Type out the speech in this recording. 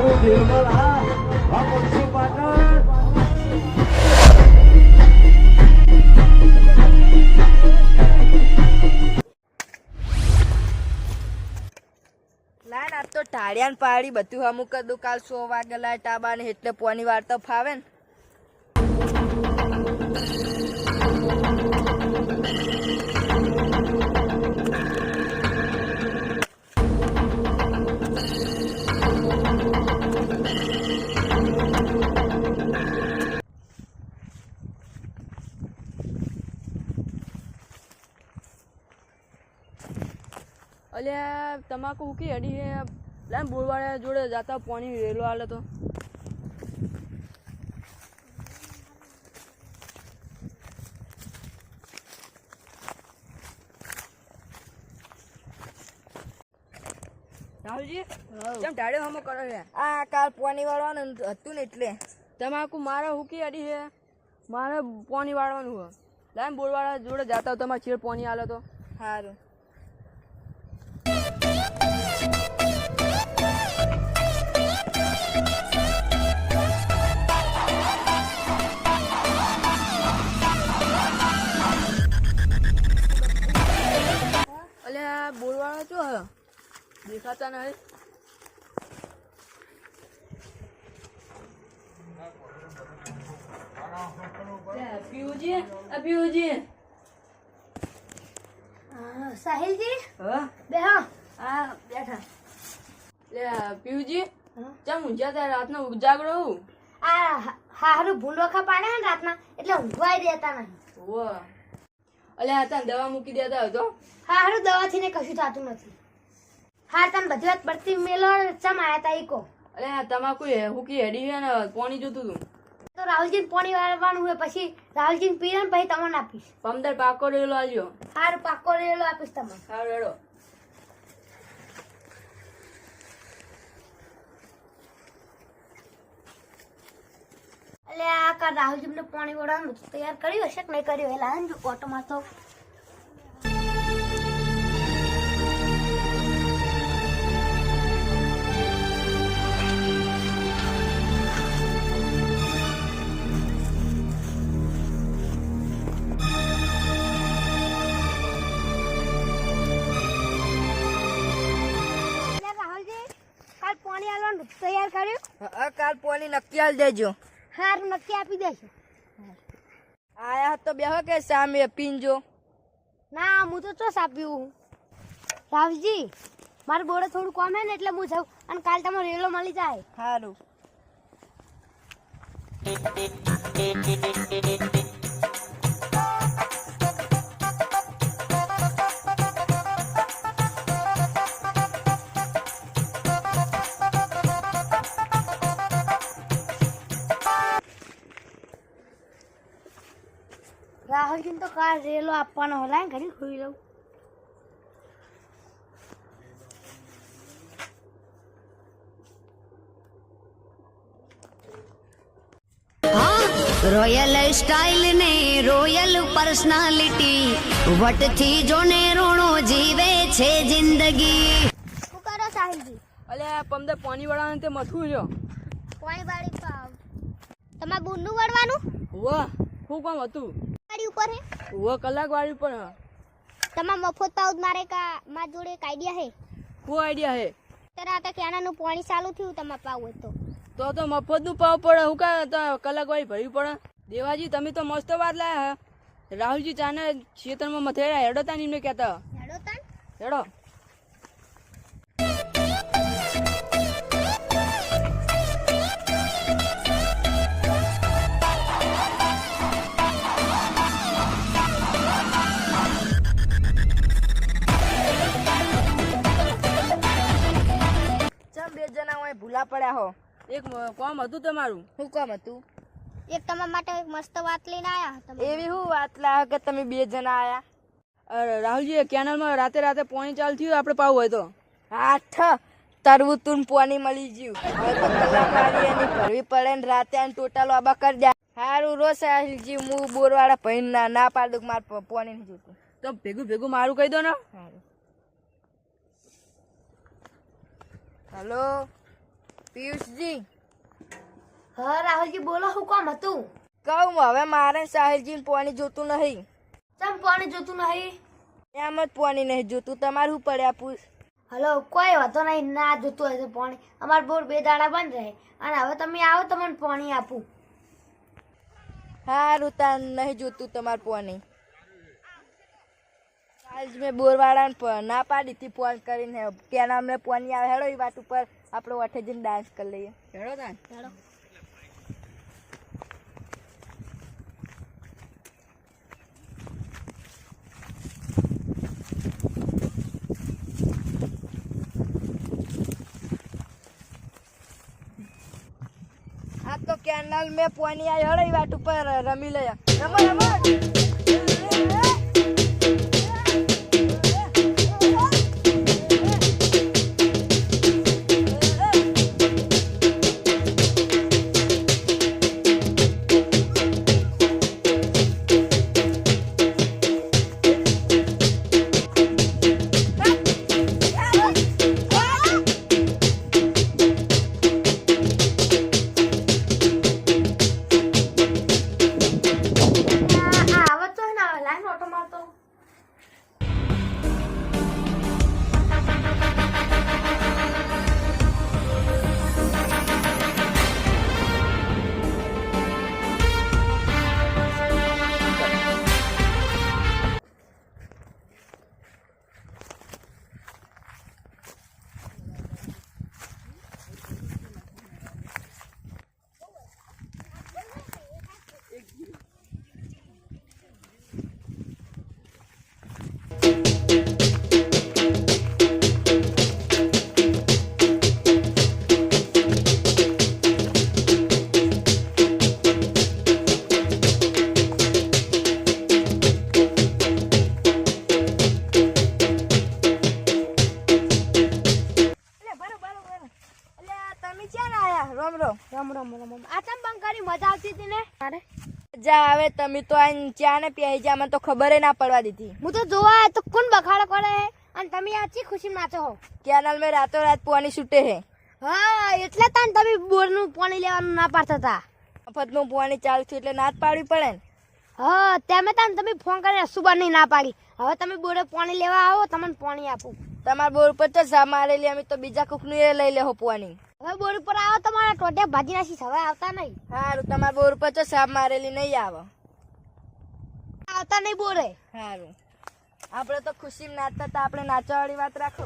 મારું નિર્મલ આ આ મુનસી પાટણ? ના આજ તો ટાળિયાન પાડી બધું અમુક દુકાલ સો વાગેલા ટાબા ને એટલે પોની વાર તો ફાવે ને. અલ્યા તમાકુ ઉકી અડી લામ બોલવાળા જોડે જાતા પાણી વેલો આલે તો. રાહુલજી કેમ ટાળ્યો હમો કરો છે આ કાલ પાણી વાળવાનું હતું ને એટલે. તમાકુ મારે હુકી અડી છે મારે પાણી વાળવાનું હોય લાઈમ બોલવાળા જોડે જતા તમારે છેડ પાણી આલે તો. સારું દેખાતા નહીં પીવુજી આ પીવુજી સાહિલજી? હા? બેઠા. લે? ચમ ત્યાં રાતનો ઉજાગરો હું? આ હારું ભૂંડોખા પાડે ને રાતના? એટલે ઊંઘવાય દેતા નહીં. વો અલ્યા હતા દવા મૂકી દેતા હતો હારું દવાથી ને કશું થતું નથી. હાર તમ બધી વાત પડતી મેલો ચમ આયા તા ઈકો? અરે તમાકુ હું હુકી હેડી હે ને પોણી જોતું તું. તો રાહુલજી પોણી વાળવાનું હોય પછી રાહુલજી પીએ ને પછી તમને આપીશ. પમદર પાકો રેલો આલ્યો. હાર પાકો રેલો આપીશ તમને. સારું હેડો. એટલે આ કા રાહુલજી ને પાણી વાળવાનું તૈયાર કર્યું હશે કે નહીં કર્યું? એ હે ઓટોમાં તો કાલ પોલી નક્કી આલ દેજો. હારું નક્કી આપી દેજો આયા તો બેહો કે સામે પીંજો. ના હું તો ચોસ આપ્યું રાવજી મારે બોડે થોડું કોમ હે ને એટલે હું જાઉં. અને કાલ તમે રેલો મળી જાય. સારું રાહુલજી તો કાર રેલો આપવાનો હલાય ઘરે ખોઈ લઉં રોયલ સ્ટાઇલ ને રોયલ પર્સનાલિટી. વટથી જોને રોણો જીવે છે જિંદગી. શું કરો સાહિલજી? અલે પમદે પાણી વાળાને તે મથું રહ્યો પાણી વાળી પાવ તમારે બુનનું વળવાનું? વાહ શું કામ હતું? ઉપર હે વો કલાક વાળી પણ તમામ મફત પાઉ મારે કા મા જોડે એક આઈડિયા હે કો આઈડિયા હે ત્યારે આ કેણા નું પાણી ચાલુ થયું તમા પાવ હોય તો. તો મફત મફતનું પાવ પડે હું કા તો કલાક વાળી ભરવી પડે? દેવાજી તમે તો મસ્ત વાત લાયા હે. રાહુલજી ચાને ખેતરમાં મથેરા હેડો તા એમને કહેતા. હેડો તાન. હેડો. પડ્યા હો. એક કામ હતું તમારું? શું કામ હતું? એક તમારા માટે એક મસ્ત વાત લઈને આયા તમે. એવી શું વાત લાવ કે તમે બે જણા આયા? અરે રાહુલજી કેનલમાં રાતે રાતે પાણી ચાલુ થયું આપણે પાવું હોય તો. આઠ તરવું તું પાણી મળી ગયું. હવે તો કલાક એની ભરવી પડે ને રાતે આને ટોટલ આબા કરી દે. સારું રો સાહિલજી હું બોરવાળા ભાઈ ના ના પાડું મારે પ- પાણી નહીં જોતું. તો ભેગું ભેગું મારું કહી દો ને. હલો. પિયુષજી. હા રાહુલજી બોલો હું કોમ હતું? કહું હવે મારે સાહિલજી પાણી જોતું નહીં. ચમ પાણી જોતું નહીં? એમ જ પાણી નહીં જોતું તમારું શું પડ્યા પૂછ. હલો કોઈ વાંધો નહીં ના જોતું હશે પાણી. અમાર બોર બે દાડા બંધ રહે. અને હવે તમે આવો તમને પાણી આપું. સારું તાર નહીં જોતું તમારું પાણી. આજ મેં બોરવાળાને ના પાડી હતી ફોન કરીને. કેના અમને પાણી આવે હેડો એ વાત ઉપર. આપણે વઠે જઈને ડાન્સ કરી લઈએ. હેડો તાન. આ તો કેનાલ મેં પાણી આવે હેડો એ વાત ઉપર રમી લઈએ રમો રમો. રોમ રામ રમ રમ રમ રમ. આ તમ બંધ કરી મજા આવતી હતી ને? અરે. જા હવે તમે તો આ ચા ને પ્યાઈ જા મને તો ખબર ના પડવા દીધી. હું તો જોવા તો કોણ બખાડો કરે હે? અને તમે આ ચી ખુશી નાચો હો? કેનાલ મેં રાતો રાત પાણી છૂટે હે. હા એટલે તાન તમે બોરનું પાણી લેવાનું ના પાડતા હતા મફતનું પાણી ચાલુ થયું એટલે ના જ પાડવી પડે ને. હા તેમે તાન તમે ફોન કરીને સુબાની ના પાડી. હવે તમે બોરે પાણી લેવા આવો તમને પાણી આપું. તમારા બોર ઉપર તો સા લે અમે તો બીજા કોકનું એ લઈ લેહો પાણી. હવે બોર ઉપર આવો તમારા ટોટે ભાજી નાખી હવે આવતા નહીં. સારું તમારા બોર ઉપર તો સાપ મારેલી નહીં આવે. આવતા નહીં બોરે. સારું આપણે તો ખુશી નાચતા હતા આપણે નાચવાવાળી વાત રાખો.